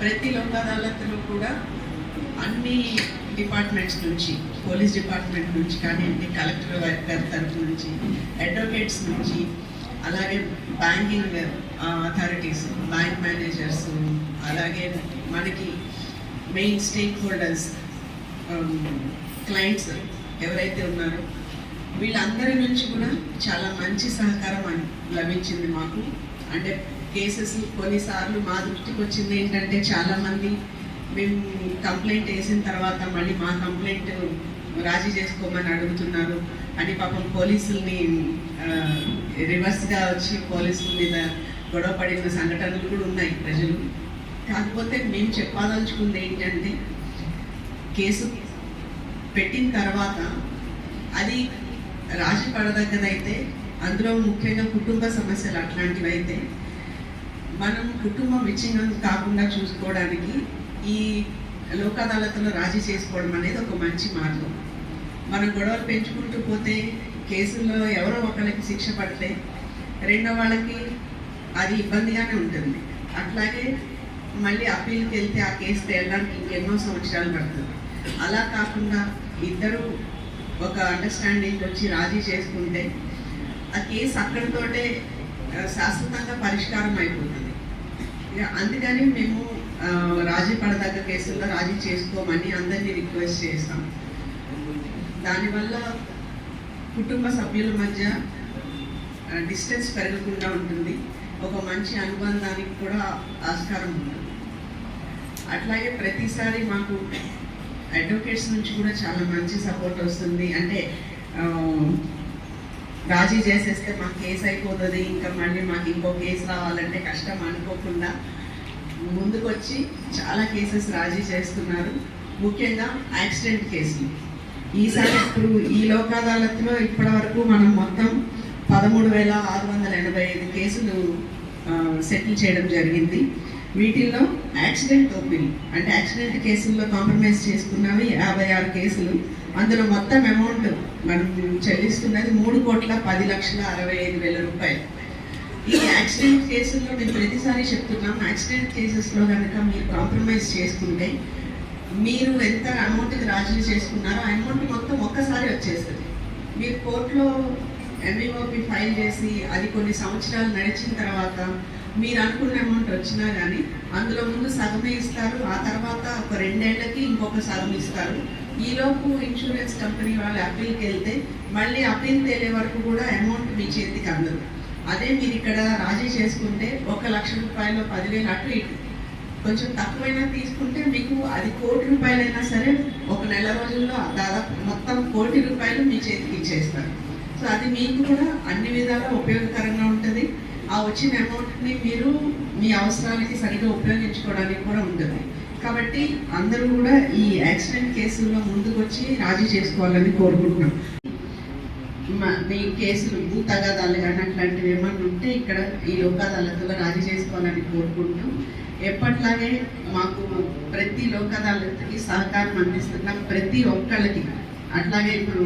ప్రతి లోక్ అదాలత్లో కూడా అన్ని డిపార్ట్మెంట్స్ నుంచి పోలీస్ డిపార్ట్మెంట్ నుంచి కానివ్వండి కలెక్టర్ గారి తరఫు నుంచి అడ్వకేట్స్ నుంచి అలాగే బ్యాంకింగ్ అథారిటీస్ బ్యాంక్ మేనేజర్స్ అలాగే మనకి మెయిన్ స్టేక్ హోల్డర్స్ క్లయింట్స్ ఎవరైతే ఉన్నారో వీళ్ళందరి నుంచి కూడా చాలా మంచి సహకారం లభించింది మాకు. అంటే కేసెస్ కొన్నిసార్లు మా దృష్టికి వచ్చింది ఏంటంటే చాలామంది మేము కంప్లైంట్ వేసిన తర్వాత మళ్ళీ మా కంప్లైంట్ రాజీ చేసుకోమని అడుగుతున్నారు. అని పాపం పోలీసుల్ని రివర్స్గా వచ్చి పోలీసుల మీద గొడవ పడిన సంఘటనలు కూడా ఉన్నాయి ప్రజలు. కాకపోతే మేము చెప్పదలుచుకుంది ఏంటంటే కేసు పెట్టిన తర్వాత అది రాజీ పడదగ్గదైతే అందులో ముఖ్యంగా కుటుంబ సమస్యలు అట్లాంటివి అయితే మనం కుటుంబం విచ్ఛిన్నం కాకుండా చూసుకోవడానికి ఈ లోక్ అదాలత్లో రాజీ చేసుకోవడం అనేది ఒక మంచి మార్గం. మనం గొడవలు పెంచుకుంటూ పోతే కేసుల్లో ఎవరో ఒకరికి శిక్ష పడితే రెండో వాళ్ళకి అది ఇబ్బందిగానే ఉంటుంది. అట్లాగే మళ్ళీ అప్పీల్కి వెళ్తే ఆ కేసు తేయడానికి ఇంకెన్నో సంవత్సరాలు పడుతుంది. అలా కాకుండా ఇద్దరు ఒక అండర్స్టాండింగ్ వచ్చి రాజీ చేసుకుంటే ఆ కేసు అక్కడితోటే శాశ్వతంగా పరిష్కారం అయిపోతుంది. అందుకని మేము రాజీ పడదగ్గ కేసుల్లో రాజీ చేసుకోమని అందరినీ రిక్వెస్ట్ చేస్తాం దానివల్ల కుటుంబ సభ్యుల మధ్య డిస్టెన్స్ పెరగకుండా ఉంటుంది. ఒక మంచి అనుబంధానికి కూడా ఆస్కారం ఉంటుంది. అట్లాగే ప్రతిసారి మాకు అడ్వకేట్స్ నుంచి కూడా చాలా మంచి సపోర్ట్ వస్తుంది. అంటే రాజీ చేసేస్తే మాకు కేసు అయిపోతుంది ఇంకా మళ్ళీ మాకు ఇంకో కేసు రావాలంటే కష్టం అనుకోకుండా ముందుకొచ్చి చాలా కేసెస్ రాజీ చేస్తున్నారు. ముఖ్యంగా యాక్సిడెంట్ కేసులు. ఈసారి ఇప్పుడు ఈ లోక్ అదాలత్లో ఇప్పటి వరకు మనం మొత్తం పదమూడు వేల ఆరు వందల ఎనభై ఐదు కేసులు సెటిల్ చేయడం జరిగింది. వీటిల్లో యాక్సిడెంట్ ఓపెన్ అంటే యాక్సిడెంట్ కేసుల్లో కాంప్రమైజ్ చేసుకున్నవి యాభై ఆరు కేసులు. అందులో మొత్తం అమౌంట్ మనం చెల్లిస్తున్నది మూడు కోట్ల పది లక్షల అరవై ఐదు వేల రూపాయలు. ఈ యాక్సిడెంట్ కేసుల్లో మేము ప్రతిసారి చెప్తున్నాం యాక్సిడెంట్ కేసెస్లో కనుక మీరు కాంప్రమైజ్ చేసుకుంటే మీరు ఎంత అమౌంట్కి రాజీ చేసుకున్నారో ఆ అమౌంట్ మొత్తం ఒక్కసారి వచ్చేస్తుంది. మీరు కోర్టులో ఎంఈఓపి ఫైల్ చేసి అది కొన్ని సంవత్సరాలు నడిచిన తర్వాత మీరు అనుకున్న అమౌంట్ వచ్చినా కానీ అందులో ముందు సగమే ఇస్తారు. ఆ తర్వాత ఒక రెండేళ్ళకి ఇంకొక సగం ఇస్తారు. ఈలోపు ఇన్సూరెన్స్ కంపెనీ వాళ్ళు అప్పీల్కి వెళ్తే మళ్ళీ అప్పీల్ తేలే వరకు కూడా అమౌంట్ మీ చేతికి అందదు. అదే మీరు ఇక్కడ రాజీ చేసుకుంటే ఒక లక్ష రూపాయలు పదివేలు అటు ఇటు. కొంచెం తక్కువైనా తీసుకుంటే మీకు అది కోటి రూపాయలైనా సరే ఒక నెల రోజుల్లో దాదాపు మొత్తం కోటి రూపాయలు మీ చేతికి ఇచ్చేస్తారు. సో అది మీకు కూడా అన్ని విధాలా ఉపయోగకరంగా ఉంటుంది. ఆ వచ్చిన అమౌంట్ని మీరు మీ అవసరాలకి సరిగా ఉపయోగించుకోవడానికి కూడా ఉంటుంది కాబట్టి అందరూ కూడా ఈ యాక్సిడెంట్ కేసుల్లో ముందుకు వచ్చి రాజీ చేసుకోవాలని కోరుకుంటున్నాం. మీ కేసులు భూ తగాదాలు కానీ అట్లాంటివి ఏమన్నా ఉంటే ఇక్కడ ఈ లోక్ అదాలత్లో రాజీ చేసుకోవాలని కోరుకుంటూ ఎప్పట్లాగే మాకు ప్రతి లోక్ అదాలత్కి సహకారం అందిస్తున్న ప్రతి ఒక్కళ్ళకి అట్లాగే ఇప్పుడు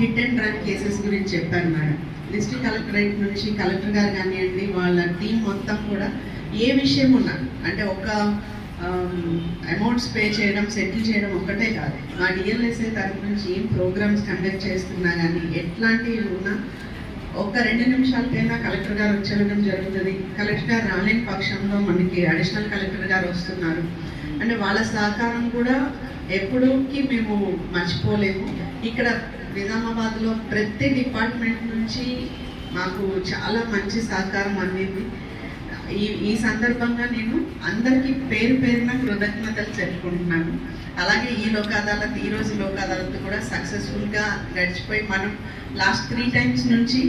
హిట్ అండ్ రన్ కేసెస్ గురించి చెప్పాను మేడం. డిస్ట్రిక్ట్ కలెక్టరేట్ నుంచి కలెక్టర్ గారు కానివ్వండి వాళ్ళ టీం మొత్తం కూడా ఏ విషయం ఉన్నా అంటే ఒక um, అమౌంట్స్ పే చేయడం సెటిల్ చేయడం ఒక్కటే కాదు. మా డిఎల్ఎస్ఏ తరఫు నుంచి ఏం ప్రోగ్రామ్స్ కండక్ట్ చేస్తున్నా కానీ ఎట్లాంటివి ఉన్నా ఒక రెండు నిమిషాలకైనా కలెక్టర్ గారు వచ్చేయడం జరుగుతుంది. కలెక్టర్ గారు రాలేని పక్షంలో మనకి అడిషనల్ కలెక్టర్ గారు వస్తున్నారు. అంటే వాళ్ళ సహకారం కూడా ఎప్పుడూకి మేము మర్చిపోలేము. ఇక్కడ నిజామాబాద్లో ప్రతి డిపార్ట్మెంట్ నుంచి మాకు చాలా మంచి సహకారం అందింది. ఈ ఈ సందర్భంగా నేను అందరికీ పేరు పేరున కృతజ్ఞతలు చెప్పుకుంటున్నాను. అలాగే ఈ లోక్ అదాలత్ ఈ రోజు లోక్ అదాలత్ కూడా సక్సెస్ఫుల్గా గడిచిపోయి మనం లాస్ట్ త్రీ టైమ్స్ నుంచి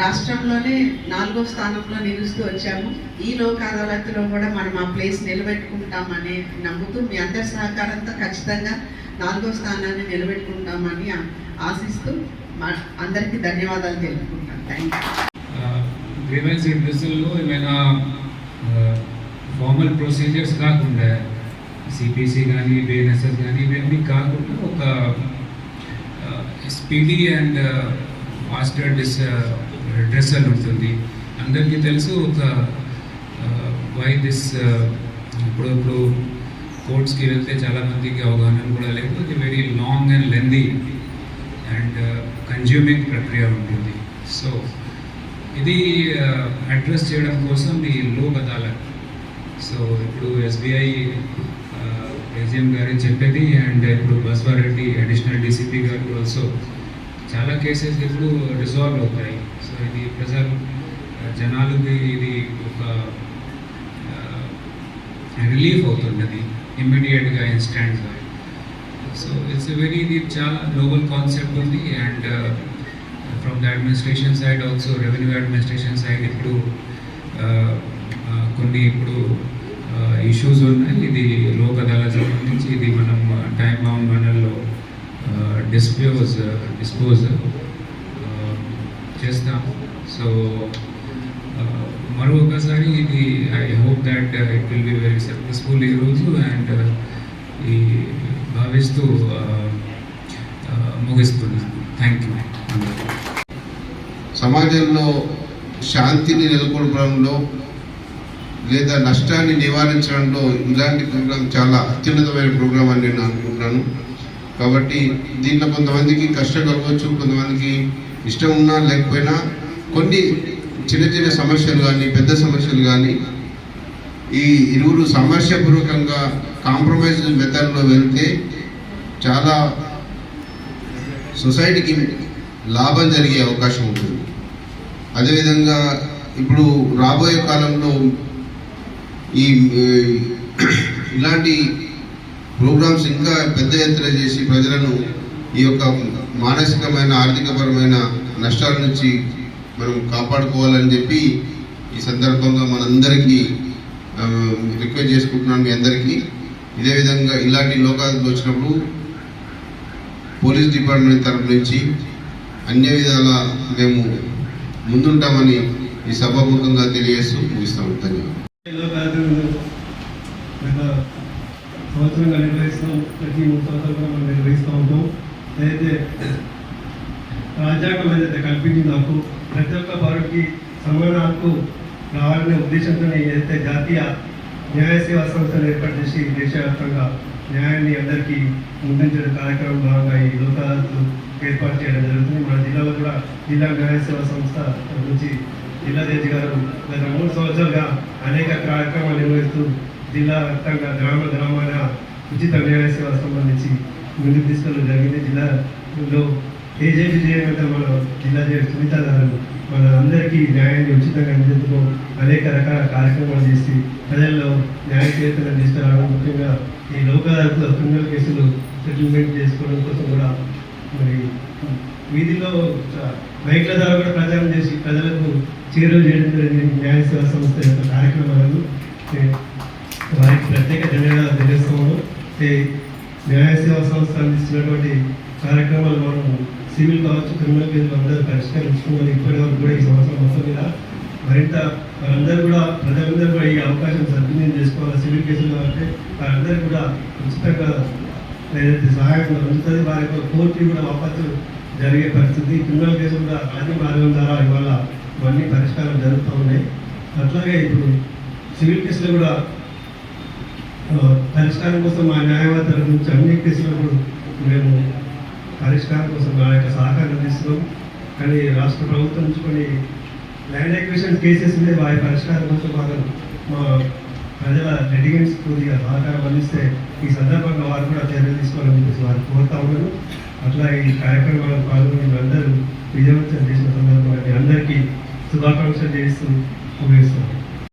రాష్ట్రంలోనే నాలుగో స్థానంలో నిలుస్తూ వచ్చాము. ఈ లోక్ అదాలత్లో కూడా మనం ఆ ప్లేస్ నిలబెట్టుకుంటామని నమ్ముతూ మీ అందరి సహకారంతో ఖచ్చితంగా నాలుగో స్థానాన్ని నిలబెట్టుకుంటామని ఆశిస్తూ మా అందరికీ ధన్యవాదాలు తెలుపుకుంటాను. థ్యాంక్ యూ గ్రీవెన్స్ రిడ్యూసల్లో ఏమైనా ఫార్మల్ ప్రొసీజర్స్ కాకుండా సిపిసి కానీ బిఎన్ఎస్ఎస్ కానీ ఇవన్నీ కాకుండా ఒక speedy and master redressal ఉంటుంది. అందరికీ తెలుసు ఒక వై దిస్ ఇప్పుడు ఇప్పుడు కోర్ట్స్కి వెళ్తే చాలామందికి అవగాహన కూడా లేదు ఇది very long and lengthy and consuming ప్రక్రియ ఉంటుంది. సో ఇది అడ్రస్ చేయడం కోసం ఈ లోక్ అదాలత్ సో ఇప్పుడు ఎస్బీఐ ఏజిఎం గారు చెప్పేది అండ్ ఇప్పుడు బస్వారెడ్డి అడిషనల్ డీసీపీ గారు ఆల్సో చాలా కేసెస్ ఇప్పుడు రిజాల్వ్ అవుతాయి. సో ఇది ప్రజలు జనాలకి ఇది ఒక రిలీఫ్ అవుతున్నది ఇమ్మీడియట్గా ఇన్స్టాంట్గా సో ఇట్స్ వెరీ ఇది చాలా గ్లోబల్ కాన్సెప్ట్ ఉంది. And from the administration side also revenue administration side ఇప్పుడు కొన్ని ఇప్పుడు ఇష్యూస్ ఉన్నాయి. ఇది లోక్ అదాలత్ సంబంధించి ఇది మనం టైం బౌండ్ మనల్లో డిస్ప్యూస్ డిస్పోజ్ uh, uh, చేస్తాం. సో uh, మరొకసారి ఇది I hope that it will be very successful ఈరోజు అండ్ ఈ భావిస్తూ ముగిస్తున్నాను థ్యాంక్ యూ సమాజంలో శాంతిని నెలకొల్పడంలో లేదా నష్టాన్ని నివారించడంలో ఇలాంటి ప్రోగ్రాం చాలా అత్యున్నతమైన ప్రోగ్రాం అని నేను అనుకుంటున్నాను. కాబట్టి దీంట్లో కొంతమందికి కష్టం కలగవచ్చు కొంతమందికి ఇష్టం ఉన్నా లేకపోయినా కొన్ని చిన్న చిన్న సమస్యలు కానీ పెద్ద సమస్యలు కానీ ఈ ఇరువురు సమస్యపూర్వకంగా కాంప్రమైజ్ మెథడ్లో వెళ్తే చాలా సొసైటీకి లాభం జరిగే అవకాశం ఉంటుంది. అదేవిధంగా ఇప్పుడు రాబోయే కాలంలో ఈ ఇలాంటి ప్రోగ్రామ్స్ ఇంకా పెద్ద ఎత్తున చేసి ప్రజలను ఈ యొక్క మానసికమైన ఆర్థికపరమైన నష్టాల నుంచి మనం కాపాడుకోవాలని చెప్పి ఈ సందర్భంగా మనందరికీ రిక్వెస్ట్ చేసుకుంటున్నాను మీ అందరికీ. ఇదే విధంగా ఇలాంటి లోకాలకు వచ్చినప్పుడు పోలీస్ డిపార్ట్మెంట్ తరపు నుంచి అన్ని విధాల మేము ముందుంటామని ఈ సభాముఖంగా తెలియజేస్తూ ముగిస్తాము. ధన్యవాదాలు లోకాలు గత సంవత్సరంగా నిర్వహిస్తాం ప్రతి మూడు సంవత్సరాలు కూడా మనం నిర్వహిస్తూ ఉంటాం. అయితే రాజ్యాంగం ఏదైతే కల్పించింది హక్కు ప్రతి ఒక్క పౌరుడికి సమాన హక్కు రావాలనే ఉద్దేశంతో ఏదైతే జాతీయ న్యాయ సేవా సంస్థను ఏర్పాటు చేసి దేశవ్యాప్తంగా న్యాయాన్ని అందరికీ ముందుంచే కార్యక్రమం భాగంగా ఈ లోక్ అదాలత్లు ఏర్పాటు చేయడం జరుగుతుంది. మన జిల్లాలో కూడా జిల్లా న్యాయ సేవా సంస్థ నుంచి జిల్లా జడ్జి గారు గత మూడు సంవత్సరాలుగా అనేక కార్యక్రమాలు నిర్వహిస్తూ జిల్లా వ్యాప్తంగా గ్రామ గ్రామాల ఉచిత న్యాయ సేవ సంబంధించి ముందుకు తీసుకెళ్ళడం జరిగింది. జిల్లాలో ఏజెంట్ చేయడం మన జిల్లా సునీతాదారులు సునీత మన అందరికీ న్యాయాన్ని ఉచితంగా అందించడం అనేక రకాల కార్యక్రమాలు చేసి ప్రజల్లో న్యాయ చైతన్యం తీసుకురావడం ముఖ్యంగా ఈ లోక్ అదాలత్లో క్రిమినల్ కేసులు సెటిల్మెంట్ చేసుకోవడం కోసం కూడా మరి వీధిలో బైక్ల ద్వారా కూడా ప్రచారం చేసి ప్రజలకు చేరువ చేయడం జరిగింది. న్యాయ సేవా సంస్థ యొక్క కార్యక్రమాలను. వారికి ప్రత్యేక ధన్యవాదాలు తెలియజేస్తున్నాము ఏ, న్యాయ సేవా సంస్థ అందిస్తున్నటువంటి కార్యక్రమాలు మనం సివిల్ కావచ్చు క్రిమినల్ కేసులు అందరూ పరిష్కరించుకోవాలి. ఇప్పటి వరకు కూడా ఈ సంవత్సరం మొత్తం మీద మరింత వారందరూ కూడా ప్రజలందరూ కూడా ఈ అవకాశం సద్వినియోగం చేసుకోవాలి? సివిల్ కేసులు కాబట్టి వారందరూ కూడా ఉచితంగా ఏదైతే సహాయం అందుతుంది. వారి యొక్క కోర్టు కూడా వాపసు జరిగే పరిస్థితి. క్రిమినల్ కేసులు కూడా రాజీ మార్గం ద్వారా ఇవాళ ఇవన్నీ పరిష్కారం జరుగుతూ ఉన్నాయి. అట్లాగే ఇప్పుడు సివిల్ కేసులు కూడా పరిష్కారం కోసం మా న్యాయవాది తరఫు నుంచి అన్ని కేసులకు మేము పరిష్కారం కోసం మా యొక్క సహకారం అందిస్తున్నాం. కానీ రాష్ట్ర ప్రభుత్వం నుంచి కొన్ని ల్యాండ్ ఎక్విషన్ కేసెస్ మీద వారి పరిష్కారం కోసం వాళ్ళు మా ప్రజల లిటిగెంట్స్ కొద్దిగా సహకారం అందిస్తే ఈ సందర్భంగా వారు కూడా చర్యలు తీసుకోవాలని చెప్పేసి వారు కోరుతా ఉన్నారు. అట్లా ఈ కార్యక్రమాలను పాల్గొని అందరూ విజయవంతం చేసిన సందర్భంగా మీ అందరికీ శుభాకాంక్షలు చేస్తూ ముగిస్తున్నాను.